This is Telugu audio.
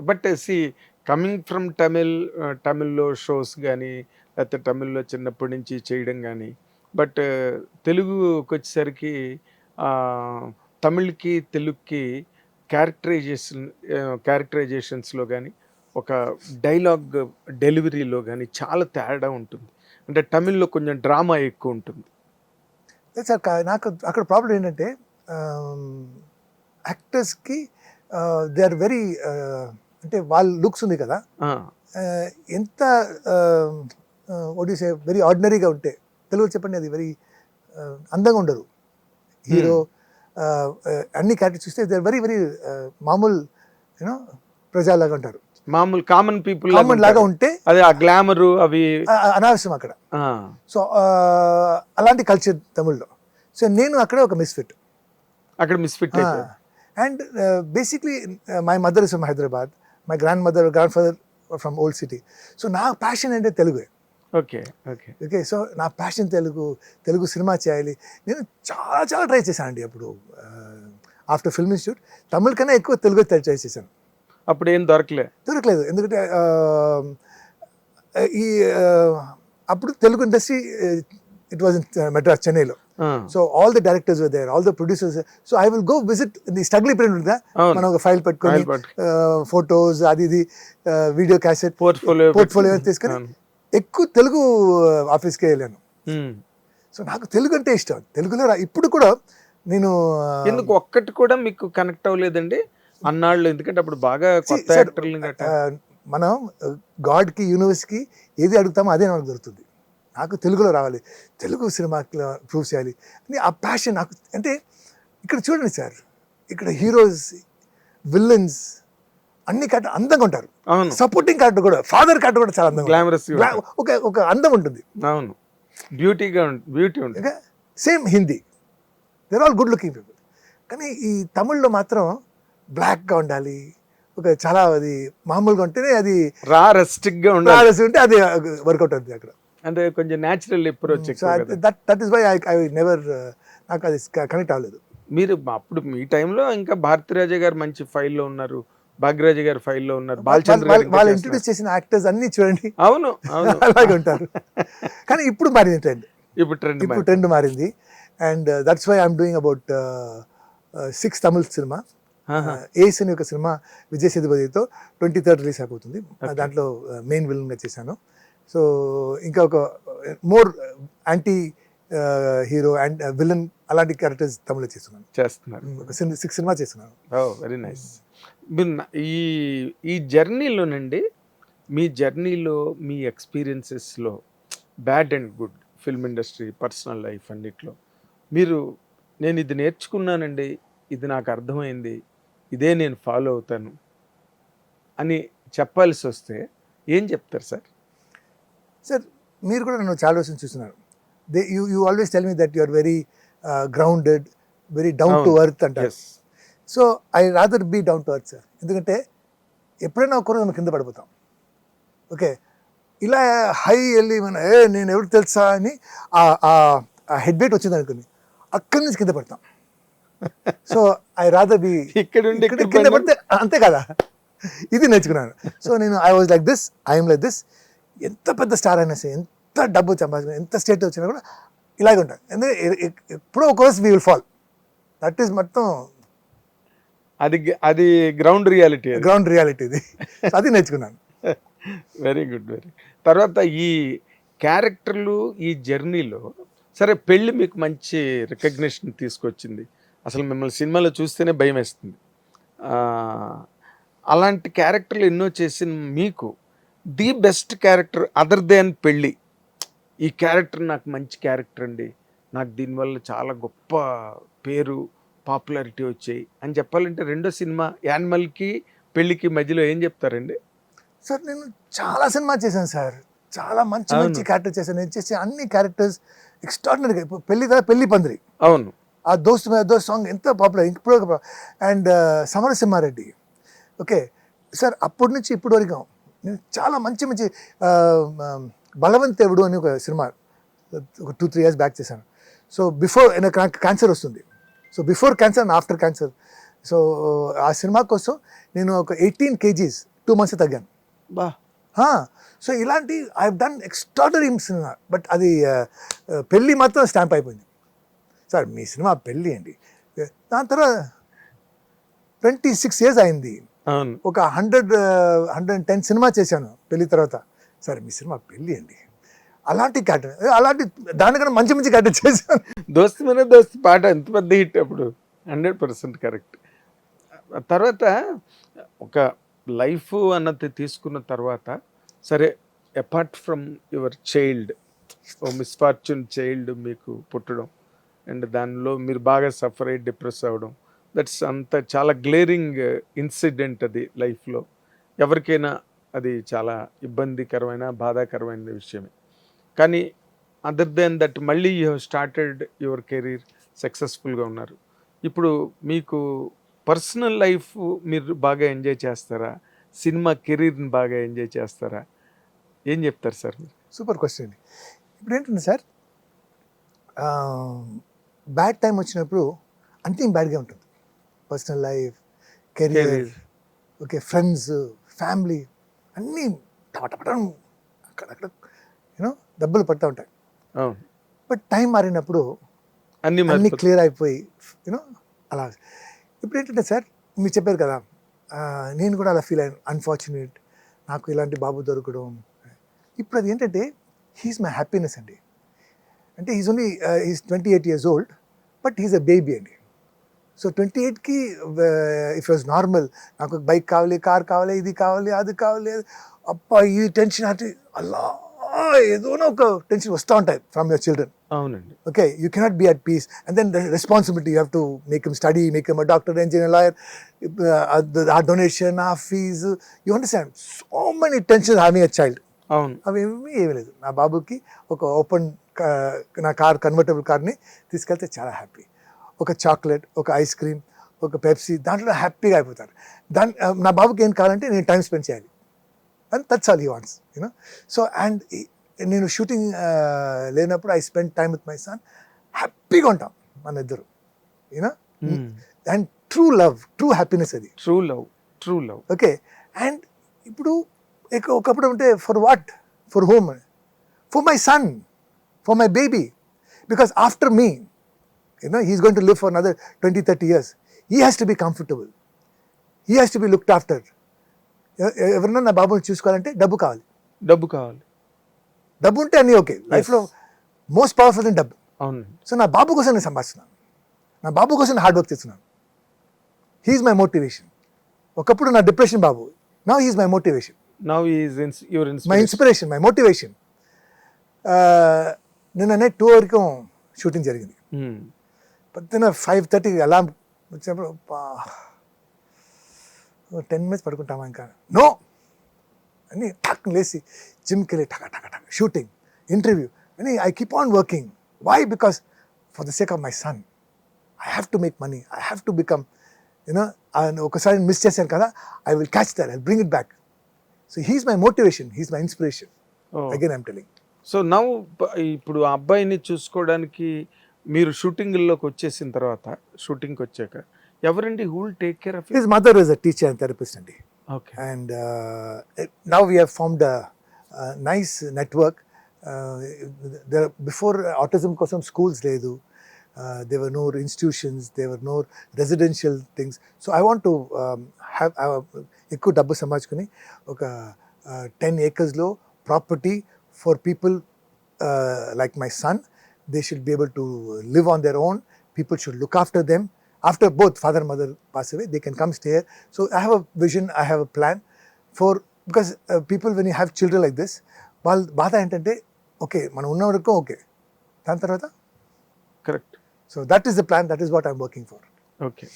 But see coming from Tamil తమిళ్ళో shows కానీ లేకపోతే తమిళ్ళో చిన్నప్పటి నుంచి చేయడం కానీ బట్ తెలుగుకి వచ్చేసరికి తమిళ్కి తెలుగుకి క్యారెక్టరైజేషన్ క్యారెక్టరైజేషన్స్లో కానీ ఒక డైలాగ్ డెలివరీలో కానీ చాలా తేడా ఉంటుంది. అంటే తమిళ్ళో కొంచెం డ్రామా ఎక్కువ ఉంటుంది. సార్ నాకు అక్కడ ప్రాబ్లం ఏంటంటే యాక్టర్స్కి దే ఆర్ వెరీ అంటే వాళ్ళ లుక్స్ ఉంది కదా. ఎంత ఒడిసే వెరీ ఆర్డినరీగా ఉంటే తెలుగు చెప్పండి అది వెరీ అందంగా ఉండరు. హీరో అన్ని క్యారెక్టర్స్ చూస్తే దే వెరీ వెరీ మామూలు యూనో ప్రజాలాగా ఉంటారు. మామూలు కామన్ పీపుల్ కామన్ లాగా ఉంటే అదే ఆ గ్లామరు అవి అనావశ్యం అక్కడ. సో అలాంటి కల్చర్ తమిళ్ళో. సో నేను అక్కడ ఒక మిస్ఫిట్ అక్కడ misfit and basically my mother is from Hyderabad my grandmother grandfather from old city so నా ప్యాషన్ అంటే Telugu. Okay okay. Okay so నా ప్యాషన్ తెలుగు తెలుగు సినిమా చేయాలి. నేను చాలా చాలా ట్రై చేశాను అండి అప్పుడు ఆఫ్టర్ ఫిల్మ్ ఇన్స్టిట్యూట్ తమిళ కన్నా ఎక్కువ తెలుగు ట్రై చేశాను. అప్పుడు ఏం దొరకలే. దొరకలేదు. ఎందుకంటే ఈ అప్పుడు Telugu industry it was in Madras చెన్నైలో so all the directors there all the producers so I will go visit the struggle period ఉంటుందా. మనం ఒక ఫైల్ పెట్టుకొని ఫొటోస్ అది ఇది వీడియో క్యాసెట్ పోర్ట్ఫోలియో పోర్ట్ఫోలియో తీసుకొని. ఎక్కువ తెలుగు ఆఫీస్కి వెళ్ళాను. ఉమ్. సో నాకు తెలుగు అంటే ఇష్టం. తెలుగులో ఇప్పుడు కూడా నేను ఆ, ఎందుకు ఒక్కటి కూడా మీకు కనెక్ట్ అవ్వలేదండి? అన్నాళ్ళు ఎందుకంటే అప్పుడు బాగా కొత్త యాక్టర్లు ఆ, మనం గాడ్కి యూనివర్స్కి ఏది అడుగుతామో అదే మనకు దొరుకుతుంది. నాకు తెలుగులో రావాలి. తెలుగు సినిమాలో ప్రూవ్ చేయాలి. అని ఆ ప్యాషన్ నాకు అంటే ఇక్కడ చూడండి సార్ ఇక్కడ హీరోస్ విల్లన్స్ అన్ని క్యారెక్టర్ అందంగా ఉంటారు. అవును. సపోర్టింగ్ క్యారెక్టర్ కూడా ఫాదర్ క్యారెక్టర్ కూడా చాలా అందంగా ఒక ఒక అందం ఉంటుంది. అవును. బ్యూటీగా బ్యూటీ ఉంటుంది. Same Hindi they're all good looking people కానీ ఈ తమిళ్ళో మాత్రం బ్లాక్గా ఉండాలి. ఒక చాలా అది మామూలుగా ఉంటేనే అది రా రెస్టిక్గా ఉండాలి. ఉంటే అది వర్కౌట్ అవుతుంది అక్కడ. అంటే కొంచెం natural approach. That that is why I I never నాకు అది కనెక్ట్ అవ్వలేదు. మీరు అప్పుడు మీ టైంలో ఇంకా భారతిరాజా గారు మంచి ఫైల్లో ఉన్నారు భాగ్యరాజు గారు ఫైల్లో ఉన్నారు బాలచంద్ర వాళ్ళు-. ఇంట్రొడ్యూస్ చేసిన యాక్టర్స్ అన్ని చూడండి. అవును అవును. అలాగే ఉంటారు. కానీ ఇప్పుడు మారింది ట్రెండ్ ఇప్పుడు ట్రెండ్ ఇప్పుడు ట్రెండ్ మారింది. And that's why I'm doing about six Tamil cinema Ace అని ఒక సినిమా విజయ్ సేతుపతితో ట్వంటీ థర్డ్ రిలీజ్ అయిపోతుంది. దాంట్లో మెయిన్ విలన్గా చేశాను. సో ఇంకా ఒక more anti hero and villain అలాంటి క్యారెక్టర్స్ తమిళ చేస్తున్నాను. చేస్తున్నారు. ఒక సిక్స్ సినిమా చేస్తున్నాను. వెరీ నైస్ మీరు ఈ ఈ జర్నీలోనండి మీ జర్నీలో మీ ఎక్స్పీరియన్సెస్లో bad and good film industry personal life అన్నిట్లో మీరు నేను ఇది నేర్చుకున్నానండి ఇది నాకు అర్థమైంది ఇదే నేను ఫాలో అవుతాను అని చెప్పాల్సి వస్తే ఏం చెప్తారు సార్? సార్ మీరు కూడా నన్ను చాలా రోజులు చూస్తున్నారు. They you you always tell me that you are very grounded very down to అవును. ఎర్త్ అంటారు. So I rather be down to earth sir ఎందుకంటే ఎప్పుడైనా ఒక రోజు మనం కింద పడిపోతాం. ఓకే ఇలా హై వెళ్ళి మన ఏ నేను ఎవరు తెలుసా? అని ఆ హెడ్ వెయిట్ వచ్చింది అనుకుని అక్కడి నుంచి కింద పడతాం. సో ఐ రాదర్ బి ఇక్కడ కింద పడితే అంతే కదా. ఇది నేర్చుకున్నాను. సో నేను I was like this I'm like this ఎంత పెద్ద స్టార్ అయినా సరే ఎంత డబ్బు సంపాదించిన ఎంత స్టేట్ వచ్చినా కూడా ఇలాగే ఉంటాను ఎందుకంటే ఎప్పుడో ఒక రోజు we will fall that is మొత్తం అది అది గ్రౌండ్ రియాలిటీ గ్రౌండ్ రియాలిటీ ఇది. అది నేర్చుకున్నాను. వెరీ గుడ్ వెరీ తర్వాత ఈ క్యారెక్టర్లు ఈ జర్నీలో సరే పెళ్ళి మీకు మంచి రికగ్నిషన్ తీసుకొచ్చింది. అసలు మిమ్మల్ని సినిమాలో చూస్తేనే భయం వేస్తుంది అలాంటి క్యారెక్టర్లు ఎన్నో చేసిన మీకు the best character other than పెళ్ళి. ఈ క్యారెక్టర్ నాకు మంచి క్యారెక్టర్ అండి. నాకు దీనివల్ల చాలా గొప్ప పేరు పాపులారిటీ వచ్చాయి. అని చెప్పాలంటే రెండో సినిమా యానిమల్కి పెళ్ళికి మధ్యలో ఏం చెప్తారండి? సార్ నేను చాలా సినిమా చేశాను సార్. చాలా మంచి. మంచి క్యారెక్టర్ చేశాను. నేను చేసే అన్ని క్యారెక్టర్స్ ఎక్స్ట్రాడినరీగా. ఇప్పుడు పెళ్ళి కదా పెళ్ళి పందిరి. అవును. ఆ దోస్త్ మే దోస్త్ సాంగ్ ఎంత పాపులర్ ఇప్పుడు అండ్ సమరసింహారెడ్డి ఓకే. సార్ అప్పటి నుంచి ఇప్పటి వరకు చాలా మంచి మంచి బలవంతేవుడు అని ఒక సినిమా ఒక టూ త్రీ ఇయర్స్ బ్యాక్ చేశాను. సో బిఫోర్ నాకు క్యాన్సర్ వస్తుంది. So before cancer and after cancer so ఆ సినిమా కోసం నేను ఒక ఎయిటీన్ కేజీస్ టూ మంత్స్ తగ్గాను. బా. సో ఇలాంటి I done extraordinary cinema but అది పెళ్ళి మాత్రం స్టాంప్ అయిపోయింది. సార్ మీ సినిమా పెళ్ళి అండి. దాని తర్వాత ట్వంటీ సిక్స్ ఇయర్స్ అయింది. ఒక హండ్రెడ్ హండ్రెడ్ టెన్ సినిమా చేశాను పెళ్ళి తర్వాత. సరే మీ సినిమా పెళ్ళి అండి. అలాంటి క్యారెక్టర్ అలాంటి దానికన్నా మంచి మంచి క్యారెక్టర్ చేశాను. దోస్త్ మీద దోస్త్ పాట ఎంత పెద్ద హిట్ అప్పుడు? Hundred percent correct. తర్వాత ఒక లైఫ్ అన్నది తీసుకున్న తర్వాత సరే apart from your child oh misfortune child మీకు పుట్టడం అండ్ దానిలో మీరు బాగా సఫర్ అయ్యి డిప్రెస్ అవ్వడం దట్స్ అంత చాలా గ్లేరింగ్ ఇన్సిడెంట్ అది లైఫ్లో. ఎవరికైనా అది చాలా ఇబ్బందికరమైన బాధాకరమైన విషయమే. కానీ అదర్ దెన్ దట్ మళ్ళీ యూ స్టార్టెడ్ యువర్ కెరీర్ సక్సెస్ఫుల్గా ఉన్నారు. ఇప్పుడు మీకు పర్సనల్ లైఫ్ మీరు బాగా ఎంజాయ్ చేస్తారా? సినిమా కెరీర్ని బాగా ఎంజాయ్ చేస్తారా? ఏం చెప్తారు సార్ మీరు? సూపర్ క్వశ్చన్ అండి ఇప్పుడు ఏంటంటే సార్ బ్యాడ్ టైం వచ్చినప్పుడు అంతే బ్యాడ్గా ఉంటుంది. Personal life career career okay friends family అన్నీ టపటపటం అక్కడక్కడ యూనో దెబ్బలు పడుతూ ఉంటాయి. బట్ టైం మారినప్పుడు అన్ని అన్నీ క్లియర్ అయిపోయి యూనో అలా. ఇప్పుడు ఏంటంటే సార్ మీరు చెప్పారు కదా నేను కూడా అలా ఫీల్ అయ్యాను. అన్ఫార్చునేట్ నాకు ఇలాంటి బాబు దొరకడం. ఇప్పుడు అది ఏంటంటే హీస్ మై హ్యాపీనెస్ అండి. అంటే is only is twenty eight years old but he's a baby అండి. సో ట్వంటీ ఎయిట్కి ఇఫ్ వాజ్ నార్మల్ నాకు బైక్ కావాలి కార్ కావాలి ఇది కావాలి అది కావాలి. అప్ప ఈ టెన్షన్ అంటే అలా ఏదోనో ఒక టెన్షన్ వస్తూ ఉంటాయి ఫ్రమ్ యువర్ చిల్డ్రన్ అవునండి. Okay you cannot be at peace and then responsibility you have to make M study make M doctor engineer lawyer ఆ డొనేషన్ ఆ fee you understand so many tension having a child అవును. అవి ఏమి ఏమి లేదు. నా బాబుకి ఒక ఓపెన్ uh, నా కార్ కన్వర్టబుల్ కార్ని తీసుకెళ్తే చాలా హ్యాపీ ఒక చాక్లెట్ ఒక ఐస్ క్రీమ్ ఒక పెప్సీ దాంట్లో హ్యాపీగా అయిపోతారు. దాని నా బాబుకి ఏం కావాలంటే నేను టైం స్పెండ్ చేయాలి. And that's all he wants you know so and నేను షూటింగ్ లేనప్పుడు I spend time with my son హ్యాపీగా ఉంటాం మన ఇద్దరు you know and true love true happiness అది. True love true love okay and ఇప్పుడు ఒకప్పుడు ఉంటే for what for home for my son for my baby because after me you know he's going to live for another twenty thirty years he has to be comfortable he has to be looked after ఎవరన్నా నా బాబుని చూసుకోవాలంటే డబ్బు కావాలి. డబ్బు కావాలి. డబ్బు ఉంటే అన్నీ ఓకే. లైఫ్లో మోస్ట్ పవర్ఫుల్ ఇన్ డబ్బు. సో నా బాబు కోసం నేను సంపాదిస్తున్నాను నా బాబు కోసం హార్డ్ వర్క్ చేస్తున్నాను. హీఈస్ మై మోటివేషన్ ఒకప్పుడు నా డిప్రెషన్ బాబు. నా he's my motivation now your my inspiration my motivation నిన్ననే టూ వరకు షూటింగ్ జరిగింది. పొద్దున్న ఫైవ్ థర్టీకి అలాం వచ్చినప్పుడు టెన్ మినిట్స్ పడుకుంటామా ఇంకా? నో అని టక్ లేసి జిమ్కి వెళ్ళి టక టక టక షూటింగ్ ఇంటర్వ్యూ అని I keep on working why because for the sake of my son I have to make money I have to become you know ఒకసారి మిస్ చేశాను కదా I will catch that I bring it back so he's my motivation he's my inspiration again I'm telling so నవ్వు ఇప్పుడు ఆ అబ్బాయిని చూసుకోవడానికి మీరు షూటింగ్లోకి వచ్చేసిన తర్వాత షూటింగ్కి వచ్చాక ఎవరండి who will take care of his mother is a teacher and therapist అండి okay uh, formed a, a nice network. Uh, there before autism kosam schools ledu. Uh, there were no institutions, there were no residential things. So I want to um, have ఎక్కువ డబ్బు సంపాదించుకుని ఒక ten ఏకర్స్లో property for people like my son They should be able to live on their own people should look after them after both father and mother pass away, they can come stay here. So I have a vision, I have a plan for because uh, people when you have children like this, వాళ్ళ బాధ ఏంటంటే ఓకే మనం ఉన్న వరకు ఓకే దాని తర్వాత correct so that is the plan that is what I'm working for okay